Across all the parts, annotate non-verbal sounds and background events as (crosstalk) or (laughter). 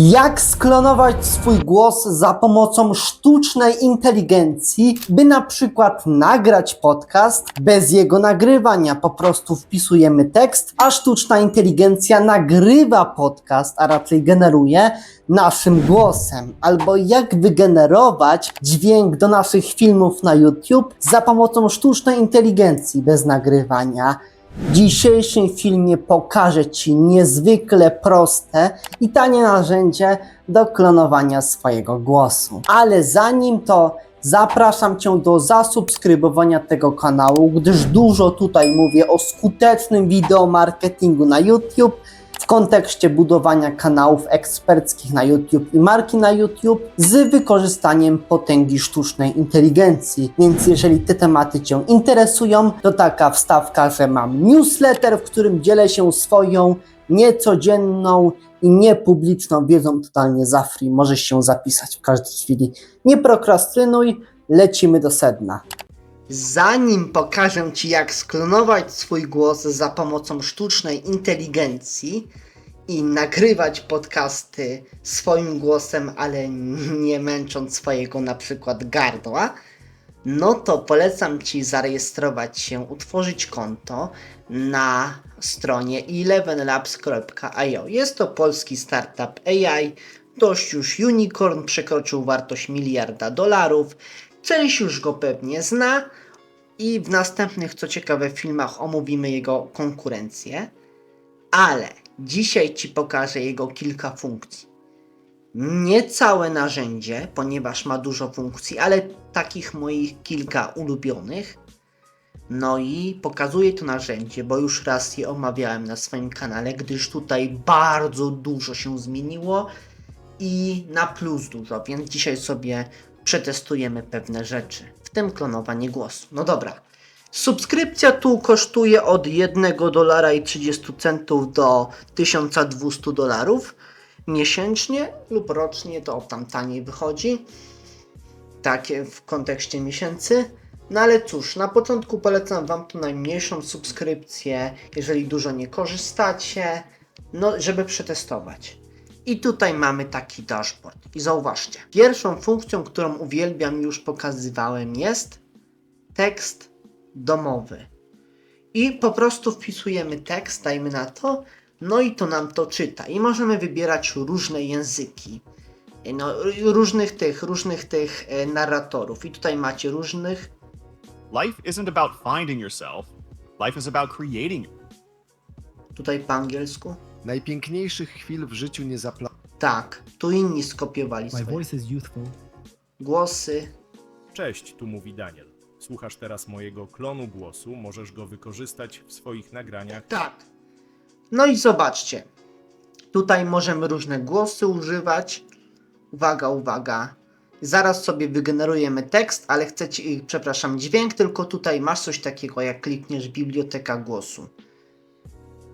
Jak sklonować swój głos za pomocą sztucznej inteligencji, by na przykład nagrać podcast bez jego nagrywania. Po prostu wpisujemy tekst, a sztuczna inteligencja nagrywa podcast, a raczej generuje naszym głosem. Albo jak wygenerować dźwięk do naszych filmów na YouTube za pomocą sztucznej inteligencji bez nagrywania. W dzisiejszym filmie pokażę Ci niezwykle proste i tanie narzędzie do klonowania swojego głosu. Ale zanim to zapraszam Cię do zasubskrybowania tego kanału, gdyż dużo tutaj mówię o skutecznym wideomarketingu na YouTube w kontekście budowania kanałów eksperckich na YouTube i marki na YouTube z wykorzystaniem potęgi sztucznej inteligencji. Więc jeżeli te tematy Cię interesują, to taka wstawka, że mam newsletter, w którym dzielę się swoją niecodzienną i niepubliczną wiedzą totalnie za free. Możesz się zapisać w każdej chwili. Nie prokrastynuj, lecimy do sedna. Zanim pokażę Ci, jak sklonować swój głos za pomocą sztucznej inteligencji i nagrywać podcasty swoim głosem, ale nie męcząc swojego na przykład gardła, no to polecam Ci zarejestrować się, utworzyć konto na stronie elevenlabs.io. Jest to polski startup AI, dość już unicorn, przekroczył wartość miliarda dolarów. Część już go pewnie zna i w następnych, co ciekawe, filmach omówimy jego konkurencję, ale dzisiaj Ci pokażę jego kilka funkcji. Nie całe narzędzie, ponieważ ma dużo funkcji, ale takich moich kilka ulubionych. No i pokazuję to narzędzie, bo już raz je omawiałem na swoim kanale, gdyż tutaj bardzo dużo się zmieniło i na plus dużo, więc dzisiaj sobie przetestujemy pewne rzeczy, w tym klonowanie głosu. No dobra. Subskrypcja tu kosztuje od 1 dolara i 30 centów do 1200 dolarów miesięcznie lub rocznie, to tam taniej wychodzi. Takie w kontekście miesięcy. No ale cóż, na początku polecam Wam tu najmniejszą subskrypcję, jeżeli dużo nie korzystacie, no żeby przetestować. I tutaj mamy taki dashboard. I zauważcie, pierwszą funkcją, którą uwielbiam, już pokazywałem, jest tekst domowy. I po prostu wpisujemy tekst, dajmy na to, no i to nam to czyta. I możemy wybierać różne języki. No, różnych tych, różnych tych e, narratorów. I tutaj macie różnych. Life isn't about finding yourself, life is about creating. Tutaj po angielsku. Najpiękniejszych chwil w życiu nie zapla... Tak, tu inni skopiowali My swoje voice is youthful. głosy. Cześć, tu mówi Daniel. Słuchasz teraz mojego klonu głosu, możesz go wykorzystać w swoich nagraniach. Tak. No i zobaczcie. Tutaj możemy różne głosy używać. Uwaga, uwaga. Zaraz sobie wygenerujemy tekst, ale chcecie, y, przepraszam, dźwięk, tylko tutaj masz coś takiego, jak klikniesz biblioteka głosu.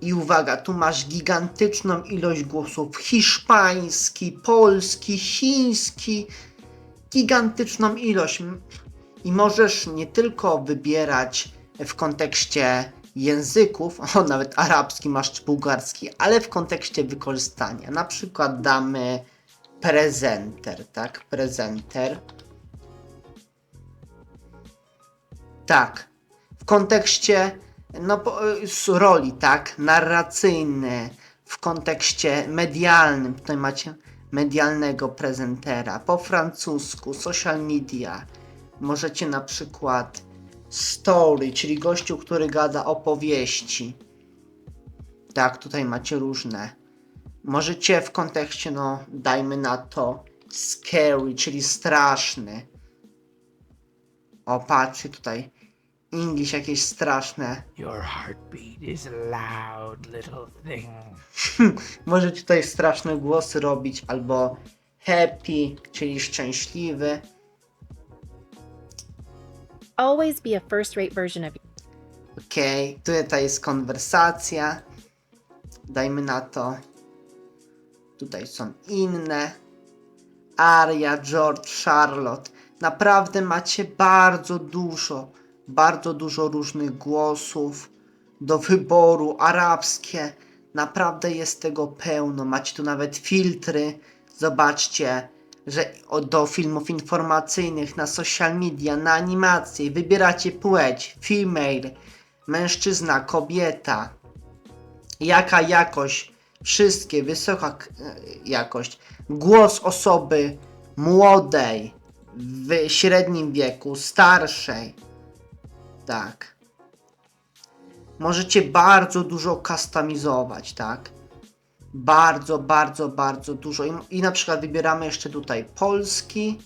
I uwaga, tu masz gigantyczną ilość głosów hiszpański, polski, chiński, gigantyczną ilość. I możesz nie tylko wybierać w kontekście języków, (laughs) o nawet arabski masz czy bułgarski, ale w kontekście wykorzystania. Na przykład damy prezenter, tak? Prezenter. Tak. W kontekście no, y, roli, tak? Narracyjny, w kontekście medialnym. Tutaj macie medialnego prezentera. Po francusku, social media. Możecie na przykład story, czyli gościu, który gada opowieści. Tak, tutaj macie różne. Możecie w kontekście, no, dajmy na to scary, czyli straszny. O, patrzcie tutaj. English jakieś straszne. Your heartbeat is a loud little thing. (laughs) Możecie tutaj straszne głosy robić, albo happy, czyli szczęśliwy. always be a first rate version of Okej, tutaj jest konwersacja. Dajmy na to. Tutaj są inne. Aria, George, Charlotte. Naprawdę macie bardzo dużo, bardzo dużo różnych głosów do wyboru. Arabskie. Naprawdę jest tego pełno. Macie tu nawet filtry Zobaczcie, że do filmów informacyjnych, na social media, na animacje wybieracie płeć, female, mężczyzna, kobieta, jaka jakość, wszystkie, wysoka e, jakość, głos osoby młodej, w średnim wieku, starszej. Tak. Możecie bardzo dużo kustomizować, tak? Bardzo, bardzo, bardzo dużo. I, I na przykład wybieramy jeszcze tutaj polski,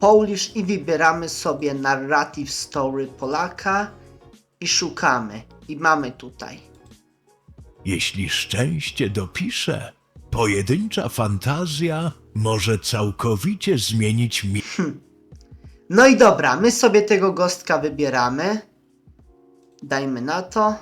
Polish i wybieramy sobie narrative story Polaka i szukamy. I mamy tutaj. Jeśli szczęście dopisze, pojedyncza fantazja może całkowicie zmienić mi. No i dobra, my sobie tego gostka wybieramy. Dajmy na to.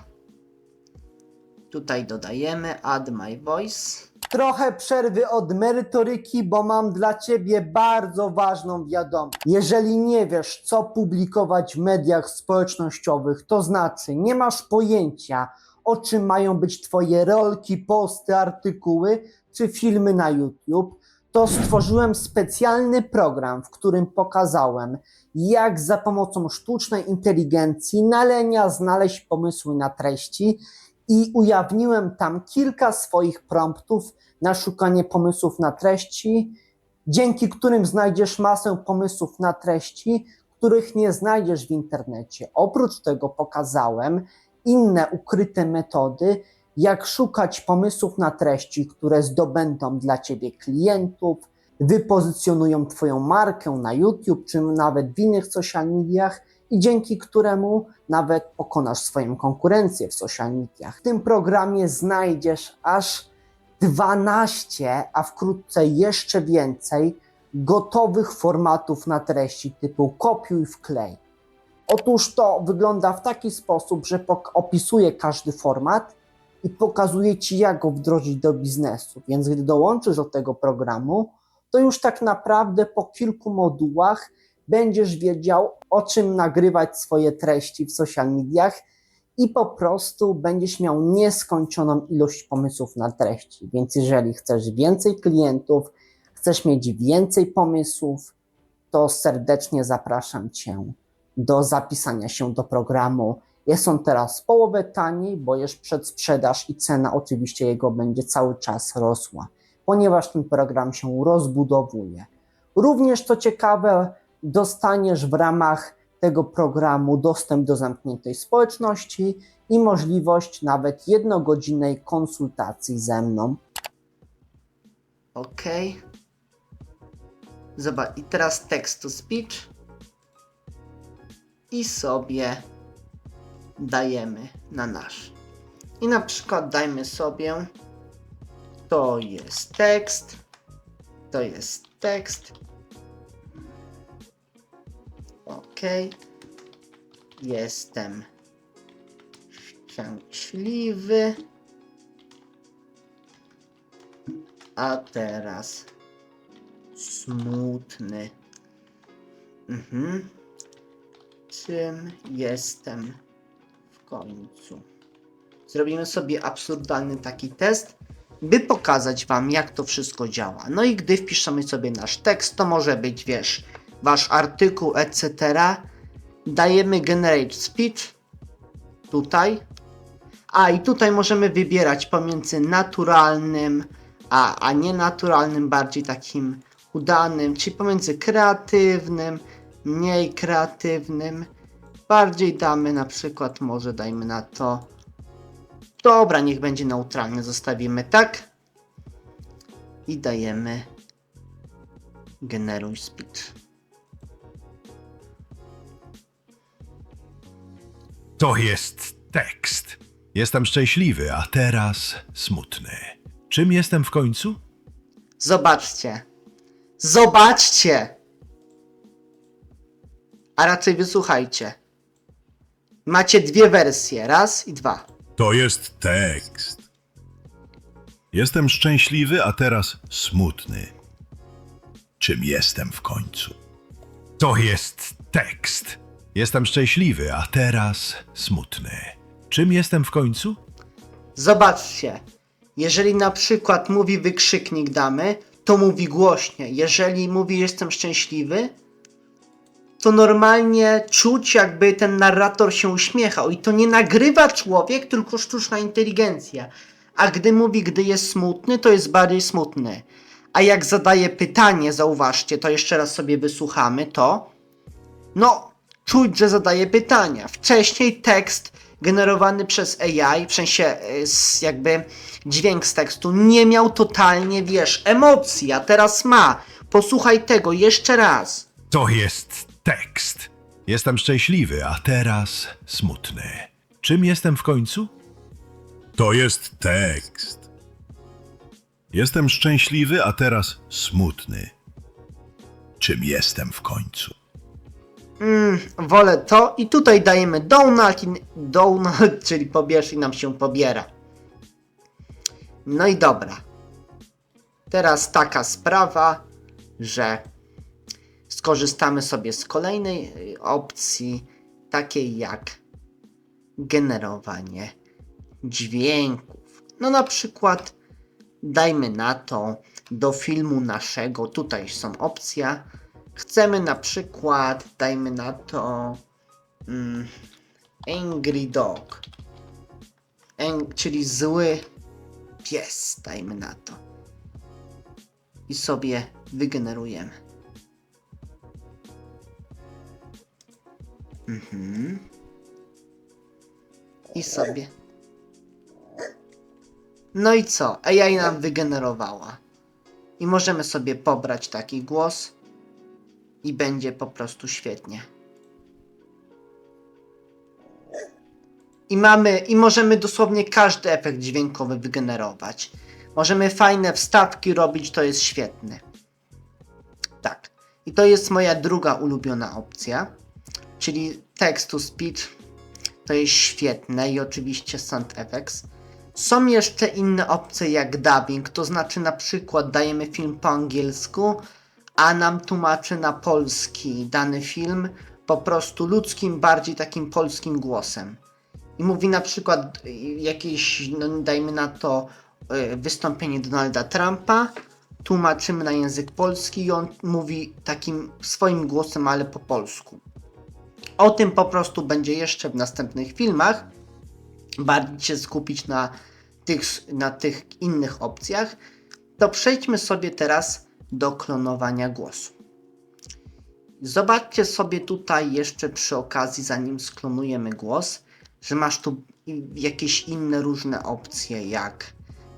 Tutaj dodajemy add my voice. Trochę przerwy od merytoryki, bo mam dla ciebie bardzo ważną wiadomość. Jeżeli nie wiesz, co publikować w mediach społecznościowych, to znaczy nie masz pojęcia, o czym mają być twoje rolki, posty, artykuły czy filmy na YouTube, to stworzyłem specjalny program, w którym pokazałem, jak za pomocą sztucznej inteligencji nalenia znaleźć pomysły na treści i ujawniłem tam kilka swoich promptów na szukanie pomysłów na treści, dzięki którym znajdziesz masę pomysłów na treści, których nie znajdziesz w internecie. Oprócz tego pokazałem inne ukryte metody, jak szukać pomysłów na treści, które zdobędą dla Ciebie klientów, wypozycjonują Twoją markę na YouTube, czy nawet w innych social mediach i dzięki któremu nawet pokonasz swoją konkurencję w social mediach. W tym programie znajdziesz aż 12, a wkrótce jeszcze więcej gotowych formatów na treści typu kopiuj wklej. Otóż to wygląda w taki sposób, że opisuje każdy format i pokazuje Ci, jak go wdrożyć do biznesu. Więc gdy dołączysz do tego programu, to już tak naprawdę po kilku modułach będziesz wiedział, o czym nagrywać swoje treści w social mediach i po prostu będziesz miał nieskończoną ilość pomysłów na treści. Więc jeżeli chcesz więcej klientów, chcesz mieć więcej pomysłów, to serdecznie zapraszam Cię do zapisania się do programu. Jest on teraz połowę taniej, bo jest przedsprzedaż i cena oczywiście jego będzie cały czas rosła, ponieważ ten program się rozbudowuje. Również to ciekawe, dostaniesz w ramach tego programu dostęp do zamkniętej społeczności i możliwość nawet jednogodzinnej konsultacji ze mną. Ok. Zobacz, i teraz text to speech. I sobie dajemy na nasz. I na przykład dajmy sobie to jest tekst, to jest tekst. Ok. Jestem szczęśliwy. A teraz smutny. Mhm. Czym jestem końcu? Zrobimy sobie absurdalny taki test, by pokazać Wam, jak to wszystko działa. No i gdy wpiszemy sobie nasz tekst, to może być, wiesz, Wasz artykuł, etc. Dajemy Generate Speech. Tutaj. A i tutaj możemy wybierać pomiędzy naturalnym, a, a nienaturalnym, bardziej takim udanym, czyli pomiędzy kreatywnym, mniej kreatywnym. Bardziej damy na przykład, może dajmy na to. Dobra, niech będzie neutralny, zostawimy tak. I dajemy generuj speech. To jest tekst. Jestem szczęśliwy, a teraz smutny. Czym jestem w końcu? Zobaczcie. Zobaczcie! A raczej wysłuchajcie. Macie dwie wersje, raz i dwa. To jest tekst. Jestem szczęśliwy, a teraz smutny. Czym jestem w końcu? To jest tekst. Jestem szczęśliwy, a teraz smutny. Czym jestem w końcu? Zobaczcie. Jeżeli na przykład mówi wykrzyknik damy, to mówi głośnie. Jeżeli mówi jestem szczęśliwy, to normalnie czuć jakby ten narrator się uśmiechał i to nie nagrywa człowiek, tylko sztuczna inteligencja. A gdy mówi, gdy jest smutny, to jest bardziej smutny. A jak zadaje pytanie, zauważcie, to jeszcze raz sobie wysłuchamy, to no, czuć, że zadaje pytania. Wcześniej tekst generowany przez AI, w sensie z jakby dźwięk z tekstu, nie miał totalnie, wiesz, emocji, a teraz ma. Posłuchaj tego jeszcze raz. To jest tekst. Jestem szczęśliwy, a teraz smutny. Czym jestem w końcu? To jest tekst. Jestem szczęśliwy, a teraz smutny. Czym jestem w końcu? Wolę to i tutaj dajemy Donald, i- Donald, (laughs) czyli pobierz i nam się pobiera. No i dobra. Teraz taka sprawa, że skorzystamy sobie z kolejnej y, opcji, takiej jak generowanie dźwięków. No na przykład dajmy na to do filmu naszego, tutaj są opcja. Chcemy na przykład, dajmy na to mm, Angry Dog, Ang, czyli zły pies, dajmy na to. I sobie wygenerujemy. Mhm. I sobie. No i co? AI nam wygenerowała. I możemy sobie pobrać taki głos i będzie po prostu świetnie. I mamy, i możemy dosłownie każdy efekt dźwiękowy wygenerować. Możemy fajne wstawki robić, to jest świetne. Tak. I to jest moja druga ulubiona opcja, czyli text to speech. To jest świetne i oczywiście sound effects. Są jeszcze inne opcje jak dubbing, to znaczy na przykład dajemy film po angielsku, a nam tłumaczy na polski dany film po prostu ludzkim, bardziej takim polskim głosem. I mówi na przykład jakieś, no dajmy na to, y, wystąpienie Donalda Trumpa, tłumaczymy na język polski i on mówi takim swoim głosem, ale po polsku. O tym po prostu będzie jeszcze w następnych filmach. Bardziej się skupić na tych, na tych innych opcjach. To przejdźmy sobie teraz do klonowania głosu. Zobaczcie sobie tutaj jeszcze przy okazji, zanim sklonujemy głos, że masz tu jakieś inne różne opcje, jak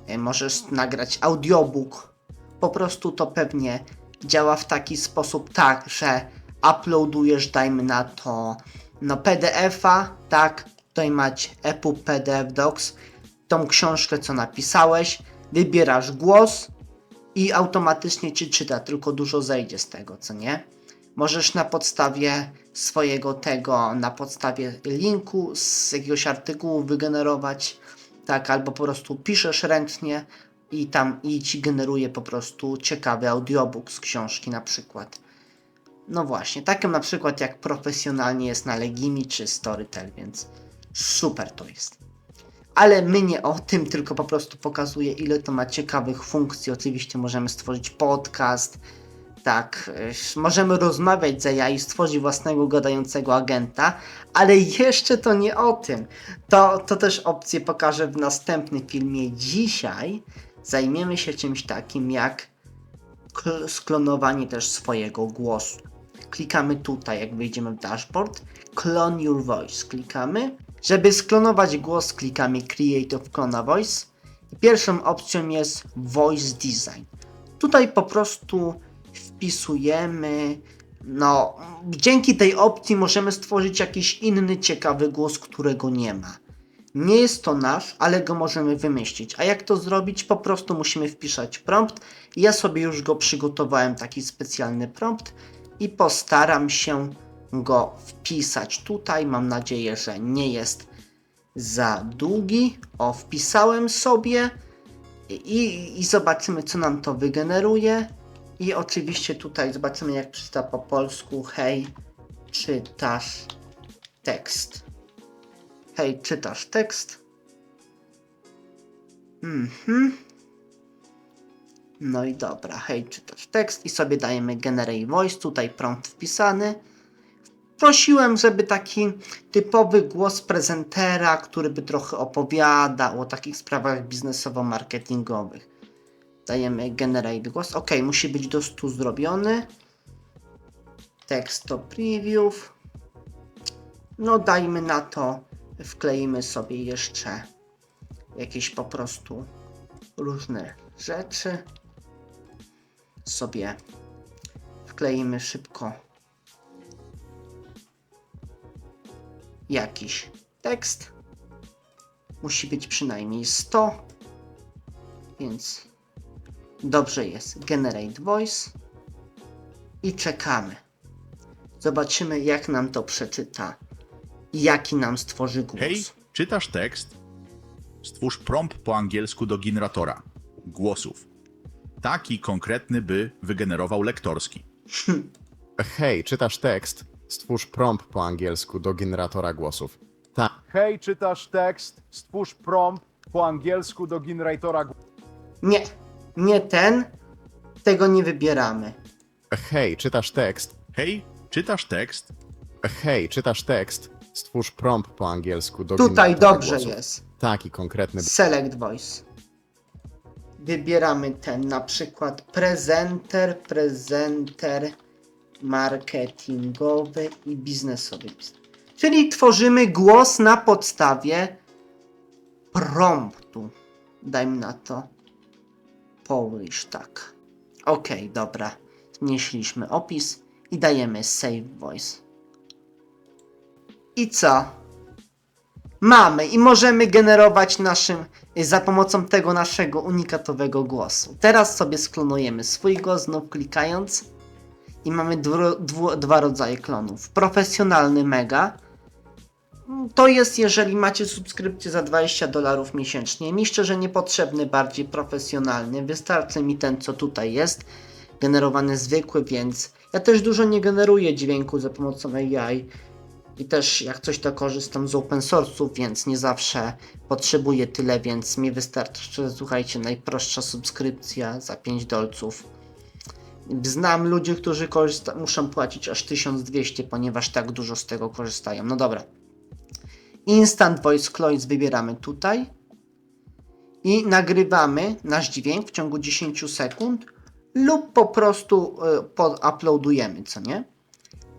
e, możesz nagrać audiobook. Po prostu to pewnie działa w taki sposób, tak, że uploadujesz, dajmy na to, no PDF-a, tak, tutaj macie EPUB PDF Docs, tą książkę, co napisałeś, wybierasz głos, i automatycznie ci czyta, tylko dużo zejdzie z tego, co nie? Możesz na podstawie swojego tego, na podstawie linku z jakiegoś artykułu wygenerować, tak, albo po prostu piszesz ręcznie i tam i ci generuje po prostu ciekawy audiobook z książki na przykład. No właśnie, takim na przykład jak profesjonalnie jest na Legimi czy Storytel, więc super to jest ale my nie o tym, tylko po prostu pokazuję, ile to ma ciekawych funkcji. Oczywiście możemy stworzyć podcast, tak, możemy rozmawiać z AI, stworzyć własnego gadającego agenta, ale jeszcze to nie o tym. To, to też opcję pokażę w następnym filmie. Dzisiaj zajmiemy się czymś takim jak kl- sklonowanie też swojego głosu. Klikamy tutaj, jak wyjdziemy w dashboard, Clone Your Voice, klikamy. Żeby sklonować głos, klikamy Create of Clone Voice. I pierwszą opcją jest Voice Design. Tutaj po prostu wpisujemy, no, dzięki tej opcji możemy stworzyć jakiś inny ciekawy głos, którego nie ma. Nie jest to nasz, ale go możemy wymyślić. A jak to zrobić? Po prostu musimy wpisać prompt. Ja sobie już go przygotowałem, taki specjalny prompt i postaram się go wpisać tutaj. Mam nadzieję, że nie jest za długi. O, wpisałem sobie i, i zobaczymy, co nam to wygeneruje. I oczywiście tutaj zobaczymy, jak przeczyta po polsku. Hej, czytasz tekst. Hej, czytasz tekst. Mhm. No i dobra, hej, czytasz tekst i sobie dajemy generate voice, tutaj prompt wpisany. Prosiłem, żeby taki typowy głos prezentera, który by trochę opowiadał o takich sprawach biznesowo-marketingowych. Dajemy generate głos. Ok, musi być do 100 zrobiony. Tekst to preview. No dajmy na to, wkleimy sobie jeszcze jakieś po prostu różne rzeczy. Sobie wkleimy szybko jakiś tekst. Musi być przynajmniej 100, więc dobrze jest generate voice i czekamy. Zobaczymy jak nam to przeczyta i jaki nam stworzy głos. Hej, czytasz tekst? Stwórz prompt po angielsku do generatora głosów. Taki konkretny, by wygenerował lektorski. (laughs) Hej, czytasz tekst? Stwórz prompt po angielsku do generatora głosów. Tak. Hej, czytasz tekst, stwórz prompt po angielsku do generatora Nie, nie ten. Tego nie wybieramy. Hej, czytasz tekst? Hej, czytasz tekst? Hej, czytasz tekst? Stwórz prompt po angielsku do Tutaj generatora dobrze głosów. jest. Taki konkretny. Select voice. Wybieramy ten na przykład prezenter, prezenter marketingowy i biznesowy. Czyli tworzymy głos na podstawie promptu. Dajmy na to Polish, tak. Ok, dobra. Zmniejszyliśmy opis i dajemy save voice. I co? Mamy i możemy generować naszym za pomocą tego naszego unikatowego głosu. Teraz sobie sklonujemy swój głos znów klikając i mamy dwu, dwu, dwa rodzaje klonów. Profesjonalny mega to jest jeżeli macie subskrypcję za 20 dolarów miesięcznie. Mi szczerze niepotrzebny bardziej profesjonalny. Wystarczy mi ten co tutaj jest. Generowany zwykły, więc ja też dużo nie generuję dźwięku za pomocą AI. I też jak coś to korzystam z open source'ów, więc nie zawsze potrzebuję tyle, więc mi wystarczy, słuchajcie, najprostsza subskrypcja za 5 dolców. Znam ludzi, którzy korzysta- muszą płacić aż 1200, ponieważ tak dużo z tego korzystają. No dobra. Instant Voice Clones wybieramy tutaj i nagrywamy nasz dźwięk w ciągu 10 sekund lub po prostu y, uploadujemy, co nie?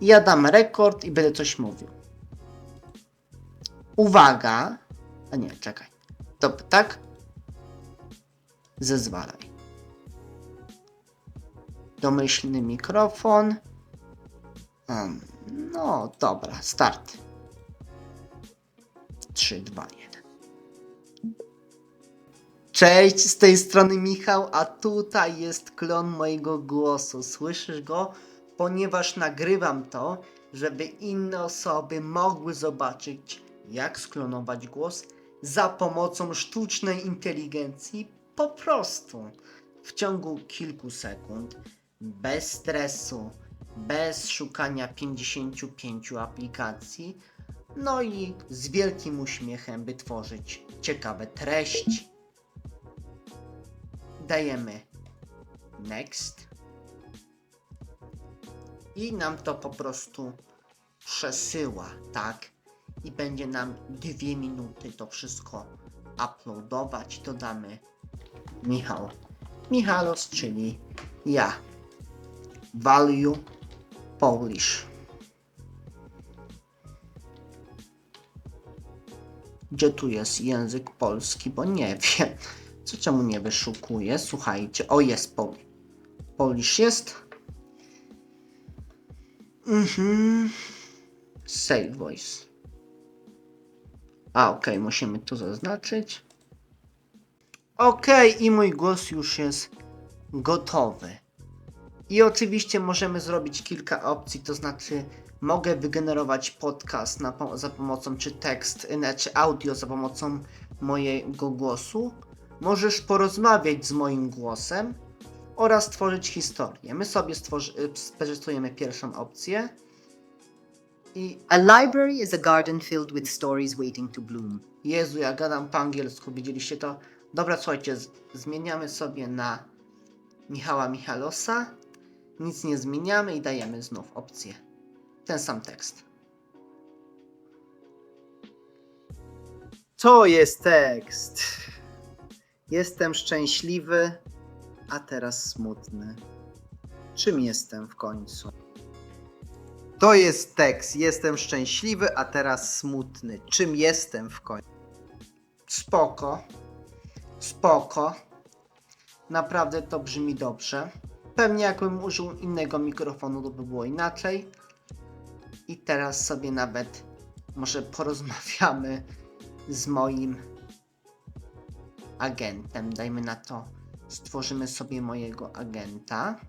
Ja dam rekord i będę coś mówił. Uwaga. A nie, czekaj. To tak? Zezwalaj. Domyślny mikrofon. Um, no, dobra, start. 3, 2, 1. Cześć, z tej strony Michał, a tutaj jest klon mojego głosu. Słyszysz go? Ponieważ nagrywam to, żeby inne osoby mogły zobaczyć, jak sklonować głos za pomocą sztucznej inteligencji po prostu w ciągu kilku sekund, bez stresu, bez szukania 55 aplikacji, no i z wielkim uśmiechem, by tworzyć ciekawe treści. Dajemy next i nam to po prostu przesyła, tak? I będzie nam dwie minuty to wszystko uploadować. Dodamy Michał Michalos, czyli ja. Value Polish. Gdzie tu jest język polski, bo nie wiem. Co czemu nie wyszukuję? Słuchajcie, o jest Pol Polish jest. Mhm. Save voice. A, ok, musimy tu zaznaczyć. Ok, i mój głos już jest gotowy. I oczywiście możemy zrobić kilka opcji, to znaczy mogę wygenerować podcast na, za pomocą czy tekst, czy audio za pomocą mojego głosu. Możesz porozmawiać z moim głosem oraz stworzyć historię. My sobie stworzy- y, pierwszą opcję. I A library is a garden filled with stories waiting to bloom. Jezu, ja gadam po angielsku, widzieliście to? Dobra, słuchajcie, zmieniamy sobie na Michała Michalosa. Nic nie zmieniamy i dajemy znów opcję. Ten sam tekst. To jest tekst. Jestem szczęśliwy, a teraz smutny. Czym jestem w końcu? To jest tekst. Jestem szczęśliwy, a teraz smutny. Czym jestem w końcu? Spoko. Spoko. Naprawdę to brzmi dobrze. Pewnie jakbym użył innego mikrofonu, to by było inaczej. I teraz sobie nawet może porozmawiamy z moim agentem. Dajmy na to, stworzymy sobie mojego agenta.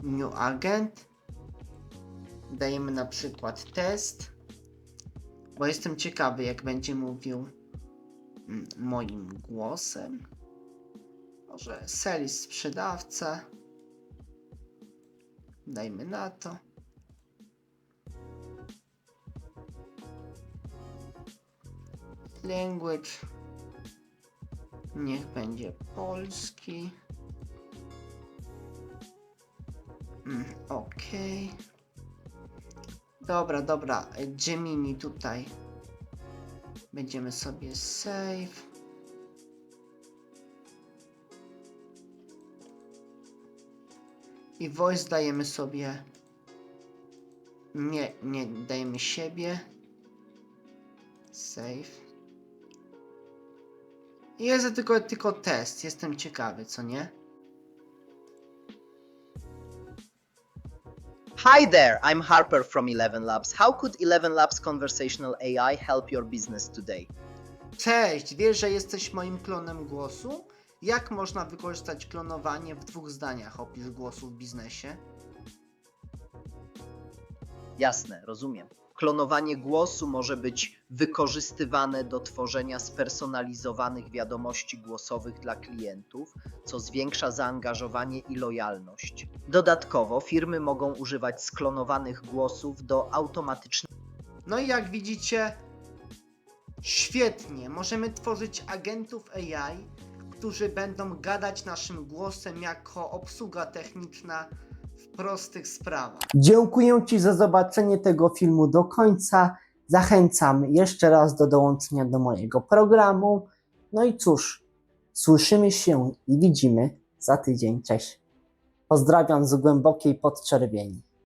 New agent. Dajemy na przykład test, bo jestem ciekawy, jak będzie mówił mm, moim głosem. Może sales sprzedawca. Dajmy na to. Language. Niech będzie polski. Mm, Okej. Dobra, dobra. Gemini tutaj. Będziemy sobie save. I voice dajemy sobie. Nie, nie dajemy siebie. Save. Jest tylko, tylko test. Jestem ciekawy, co nie? Hi there, I'm Harper from Eleven Labs. How could Eleven Labs conversational AI help your business today? Cześć, wiesz, że jesteś moim klonem głosu? Jak można wykorzystać klonowanie w dwóch zdaniach opis głosu w biznesie? Jasne, rozumiem. Klonowanie głosu może być wykorzystywane do tworzenia spersonalizowanych wiadomości głosowych dla klientów, co zwiększa zaangażowanie i lojalność. Dodatkowo firmy mogą używać sklonowanych głosów do automatycznego No i jak widzicie, świetnie. Możemy tworzyć agentów AI, którzy będą gadać naszym głosem jako obsługa techniczna prostych sprawach. Dziękuję Ci za zobaczenie tego filmu do końca. Zachęcam jeszcze raz do dołączenia do mojego programu. No i cóż, słyszymy się i widzimy za tydzień. Cześć. Pozdrawiam z głębokiej podczerwieni.